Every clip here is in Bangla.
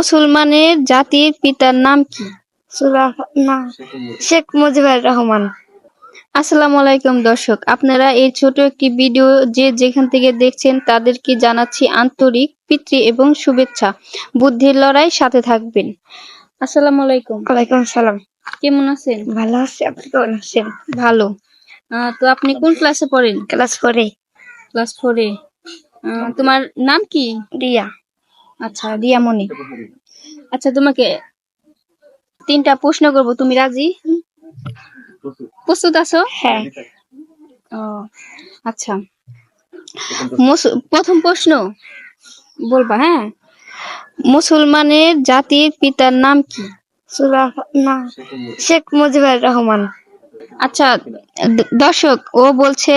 মুসলমানের জাতির পিতার নাম কি? শেখ মুজিবুর রহমান। আসসালামু আলাইকুম দর্শক আপনারা এই ছোট একটি ভিডিও যে যেখান থেকে দেখছেন তাদেরকে জানাচ্ছি আন্তরিক পিতৃ এবং শুভেচ্ছা। বুদ্ধির লড়াই সাথে থাকবেন। আসসালামু আলাইকুম। ওয়ালাইকুম সালাম। কেমন আছেন? ভালো আছি আপনি কেমন আছেন? ভালো। তো আপনি কোন ক্লাসে পড়েন? ক্লাস ফোরে। ক্লাস ফোরে। তোমার নাম কি? রিয়া। আচ্ছা রিয়ামণি আচ্ছা তোমাকে তিনটা প্রশ্ন করব। তুমি রাজি? প্রস্তুত আছো? হ্যাঁ। ও আচ্ছা। প্রথম প্রশ্ন বলবা হ্যাঁ? মুসলমানের জাতির পিতার নাম কি? শেখ মুজিবুর রহমান। আচ্ছা দর্শক ও বলছে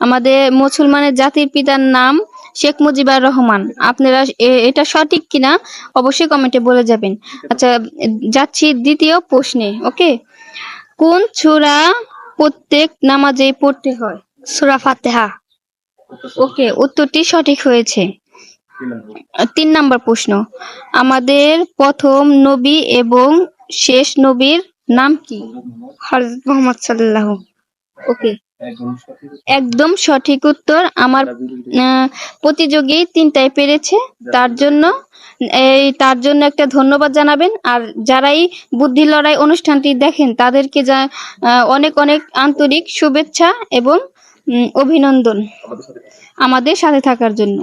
আমাদের মুসলমানের জাতির পিতার নাম শেখ মুজিবুর রহমান। আপনারা এটা সঠিক কিনা অবশ্যই কমেন্টে বলে যাবেন। আচ্ছা যাচ্ছি দ্বিতীয় প্রশ্নে, ওকে? কোন সূরা প্রত্যেক নামাজে পড়তে হয়? সুরা ফাতেহা। ওকে, উত্তরটি সঠিক হয়েছে। তিন নাম্বার প্রশ্ন, আমাদের প্রথম নবী এবং শেষ নবীর নাম কি? হজরত মোহাম্মদ সাল্লাহ ওকে একদম সঠিক উত্তর। আমার প্রতিযোগী তিনটাই পেরেছে। তার জন্য, এই, তার জন্য একটা ধন্যবাদ জানাবেন। আর যারাই বুদ্ধি লড়াই অনুষ্ঠানটি দেখেন, তাদেরকে যা অনেক অনেক আন্তরিক শুভেচ্ছা এবং অভিনন্দন আমাদের সাথে থাকার জন্য।